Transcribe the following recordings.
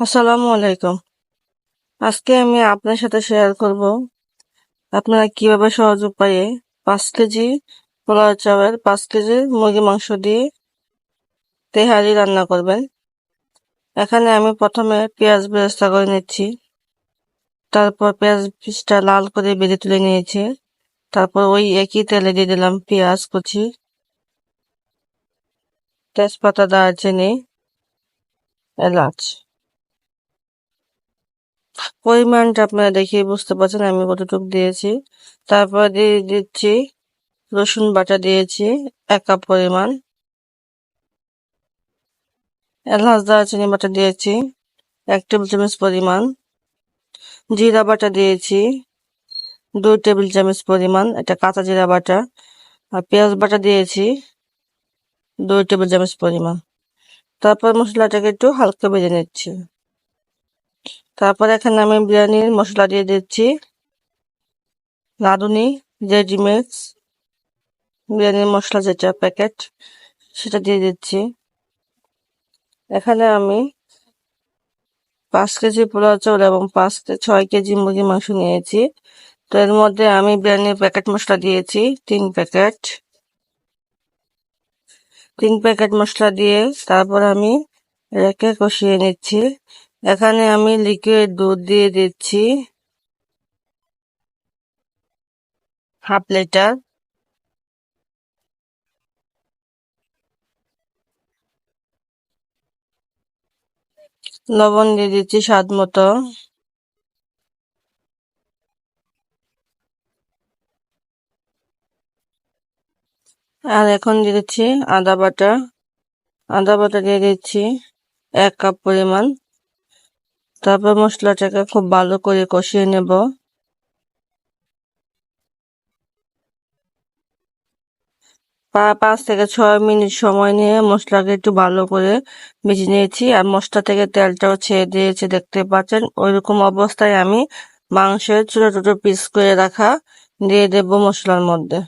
আসসালামু আলাইকুম। আজকে আমি আপনার সাথে শেয়ার করব আপনারা কীভাবে সহজ উপায়ে পাঁচ কেজি পোলাও চাউলের পাঁচ কেজি মুরগি মাংস দিয়ে তেহারি রান্না করবেন। এখানে আমি প্রথমে পেঁয়াজ ব্যবস্থা করে নিচ্ছি। তারপর পেঁয়াজ পিসটা লাল করে বেজে তুলে নিয়েছি। তারপর ওই একই তেলে দিয়ে দিলাম পেঁয়াজ কুচি। তেজপাতা, দারচিনি, এলাচ। পরিমাণটা আপনারা দেখে বুঝতে পারছেন আমি কতটুকু দিয়েছি। তারপর দিয়ে দিচ্ছি রসুন বাটা দিয়েছি, এক কাপ পরিমাণ। এলাচ, দারচিনি বাটা দিয়েছি, এক টেবিল চামচ পরিমাণ। জিরা বাটা দিয়েছি, দুই টেবিল চামচ পরিমাণ এটা কাঁচা জিরা বাটা। আর পেঁয়াজ বাটা দিয়েছি, দুই টেবিল চামচ পরিমাণ। তারপর মশলাটাকে একটু হালকা ভেজে নিচ্ছি। তারপর এখানে আমি বিরিয়ানির মশলা দিয়ে দিচ্ছি। রাঁধুনি রেডিমিক্স, বিরিয়ানির মশলা যেটা প্যাকেট, সেটা দিয়ে দিচ্ছি। এখানে আমি পাঁচ কেজি পোলাও চাউল এবং পাঁচ ছয় কেজি মুরগি মাংস নিয়েছি। তো এর মধ্যে আমি বিরিয়ানির প্যাকেট মশলা দিয়েছি, তিন প্যাকেট। তিন প্যাকেট মশলা দিয়ে তারপর আমি রেখে কষিয়ে নিচ্ছি। এখানে আমি লিকুইড দুধ দিয়ে দিচ্ছি। Half litre. লবণ দিয়ে দিচ্ছি স্বাদ মতো। আর এখন দিয়ে দিচ্ছি আদা বাটা। আদা বাটা দিয়ে দিচ্ছি এক কাপ পরিমাণ। তারপর মশলাটাকে খুব ভালো করে কষিয়ে নেব। পাঁচ থেকে ছয় মিনিট সময় নিয়ে মশলাকে একটু ভালো করে ভেজে নিয়েছি। আর মশলা থেকে তেলটাও ছেড়ে দিয়েছে, দেখতে পাচ্ছেন? ওইরকম অবস্থায় আমি মাংসের ছোটো ছোটো পিস করে রাখা দিয়ে দেব মশলার মধ্যে।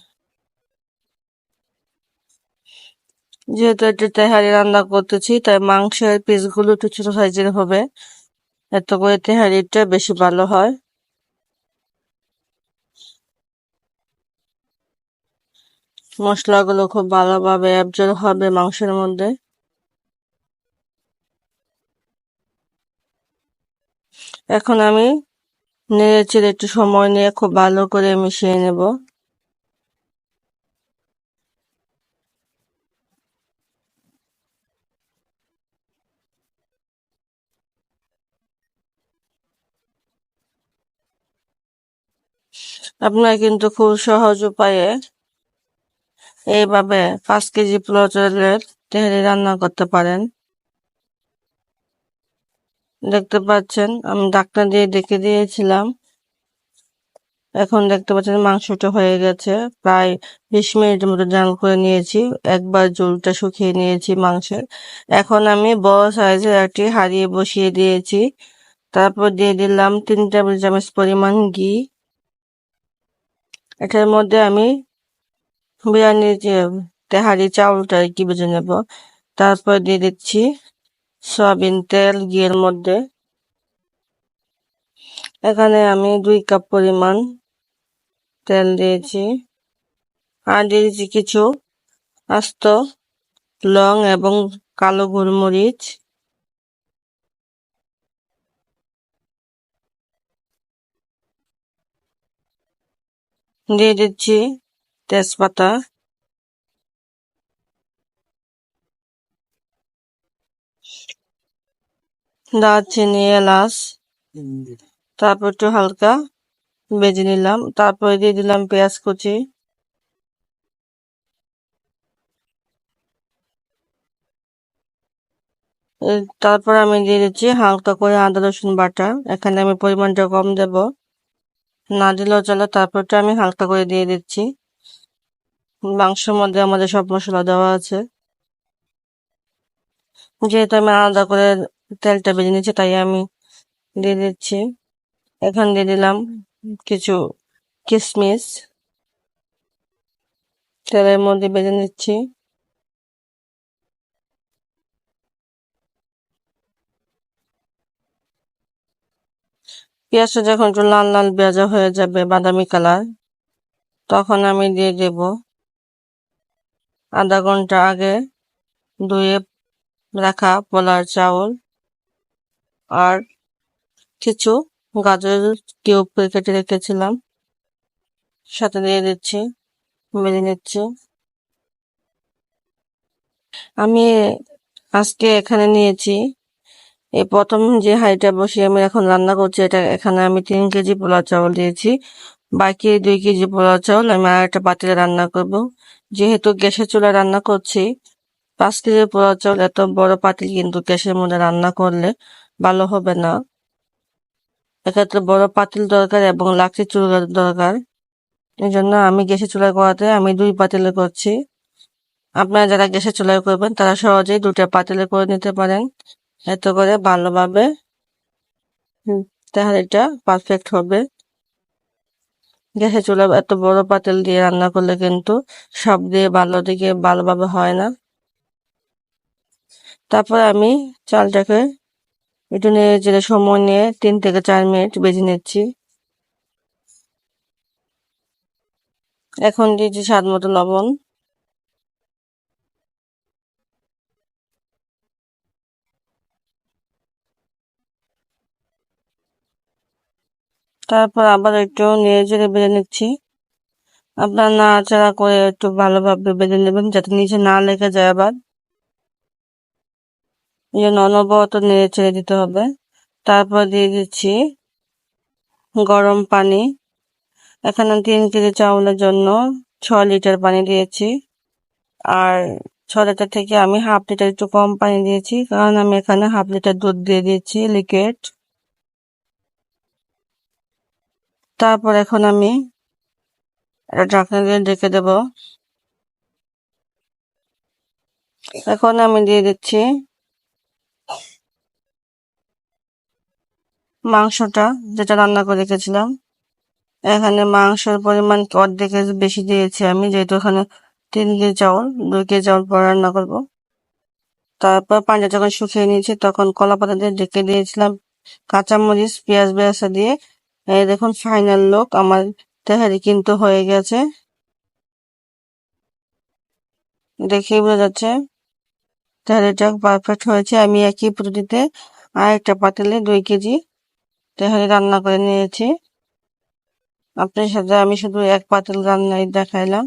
যেহেতু একটু তেহারি রান্না করতেছি, তাই মাংসের পিসগুলো একটু ছোটো সাইজের হবে। এত করে তেহারিটা বেশি ভালো হয়। মশলাগুলো খুব ভালোভাবে অ্যাবজর্ব হবে মাংসের মধ্যে। এখন আমি নেড়ে চেড়ে একটু সময় নিয়ে খুব ভালো করে মিশিয়ে নেব। আপনারা কিন্তু খুব সহজ উপায়ে এইভাবে পাঁচ কেজি পোলাও তেহারি রান্না করতে পারেন। দেখতে পাচ্ছেন, আমি ডাক্তার দিয়ে ডেকে দিয়েছিলাম। এখন দেখতে পাচ্ছেন মাংসটা হয়ে গেছে। প্রায় বিশ মিনিটের মতো জাল করে নিয়েছি। একবার জলটা শুকিয়ে নিয়েছি মাংসের। এখন আমি বড় সাইজের একটি হারিয়ে বসিয়ে দিয়েছি। তারপর দিয়ে দিলাম তিন টেবিল চামচ পরিমাণ ঘি। এটার মধ্যে আমি বিরিয়ানির যে তেহারি, চাউলটা কি বুঝে নেব। তারপর দিয়ে দিচ্ছি সয়াবিন তেল ঘিয়ের মধ্যে। এখানে আমি দুই কাপ পরিমাণ তেল দিয়েছি। আর দিয়েছি কিছু আস্ত লং এবং কালো গোলমরিচ। দিয়ে দিচ্ছি তেজপাতা। দারচিনি, এলাচ। তারপর একটু হালকা বেজে নিলাম। তারপরে দিয়ে দিলাম পেঁয়াজ কুচি। তারপর আমি দিয়ে দিচ্ছি হালকা করে আদা রসুন বাটা। এখানে আমি পরিমাণটা কম দেব। না দিলেও চলে, তারপরটা আমি হালকা করে দিয়ে দিচ্ছি। মাংসের মধ্যে আমাদের সব মশলা দেওয়া আছে। যেহেতু আমি আলাদা করে তেলটা বেজে নিচ্ছি তাই আমি দিয়ে দিচ্ছি। এখন দিয়ে দিলাম কিছু কিশমিশ। তেলের মধ্যে বেজে নিচ্ছি। পেঁয়াজটা যখন একটু লাল লাল বেজা হয়ে যাবে বাদামি কালার, তখন আমি দিয়ে দেব আধা ঘণ্টা আগে ধুয়ে রাখা পোলার চাউল আর কিছু গাজরের কিউব কেটে রেখেছিলাম। সাথে দিয়ে দিচ্ছি মেরে নিচ্ছি। আমি আজকে এখানে নিয়েছি এই প্রথম যে হাঁড়িটা বসিয়ে আমি এখন রান্না করছি, এটা এখানে আমি তিন কেজি পোলাও চাউল দিয়েছি। বাকি দুই কেজি পোলাও চাউল আমি আর একটা পাতিলে রান্না করব। যেহেতু গ্যাসের চুলা রান্না করছি, পাঁচ কেজি পোলাও চাউল এত বড় পাতিল কিন্তু গ্যাসের মধ্যে রান্না করলে ভালো হবে না। এক্ষেত্রে বড় পাতিল দরকার এবং লাকড়ি চুলার দরকার। এই জন্য আমি গ্যাসের চুলা করাতে আমি দুই পাতিলে করছি। আপনারা যারা গ্যাসের চুলায় করবেন, তারা সহজেই দুটা পাতিলে করে নিতে পারেন। এত করে ভালোভাবে তাহলে এটা পারফেক্ট হবে। গ্যাসের চুলা এত বড় পাতিল দিয়ে রান্না করলে কিন্তু সব দিয়ে ভালো দিকে ভালোভাবে হয় না। তারপর আমি চালটাকে একটু নিয়ে চেড়ে সময় নিয়ে তিন থেকে চার মিনিট বেজে নিচ্ছি। এখন দিয়েছি স্বাদ মতো লবণ। তারপর আবার একটু নেড়ে চেড়ে বেজে নিচ্ছি। আপনার নাড়াচাড়া করে একটু ভালোভাবে বেঁধে নেবেন, যাতে নিচে না লেগে যায় আবার। এই জন্য অনবরত নেড়ে ছেড়ে দিতে হবে। তারপর দিয়ে দিচ্ছি গরম পানি। এখানে তিন কেজি চাউলের জন্য ছ লিটার পানি দিয়েছি। আর ছ লিটার থেকে আমি হাফ লিটার একটু কম পানি দিয়েছি, কারণ আমি এখানে হাফ লিটার দুধ দিয়ে দিয়েছি লিকুইড। তারপর এখন আমি এটা ঢাকনা দিয়ে ঢেকে দেব। এখন আমি দিয়ে দিচ্ছি মাংসটা, যেটা রান্না করে রেখেছিলাম। এখানে মাংসের পরিমাণ অর্ধেকের বেশি দিয়েছি আমি, যেহেতু এখানে তিন কেজি চাউল, দুই কেজি চাউল পরে রান্না করব। তারপর পানিটা যখন শুকিয়ে নিয়েছি, তখন কলা পাতা দিয়ে ঢেকে দিয়েছিলাম, কাঁচামরিচ, পেঁয়াজ বেয়াসা দিয়ে দেখুন ফাইনাল লোক আমার তেহারি কিন্তু হয়ে গেছে। দেখেই বোঝা যাচ্ছে তেহারিটা পারফেক্ট হয়েছে। আমি একই পদ্ধতিতে আরেকটা পাতিলে দুই কেজি তেহারি রান্না করে নিয়েছি। আপনার সাথে আমি শুধু এক পাতিল রান্নাই দেখাইলাম।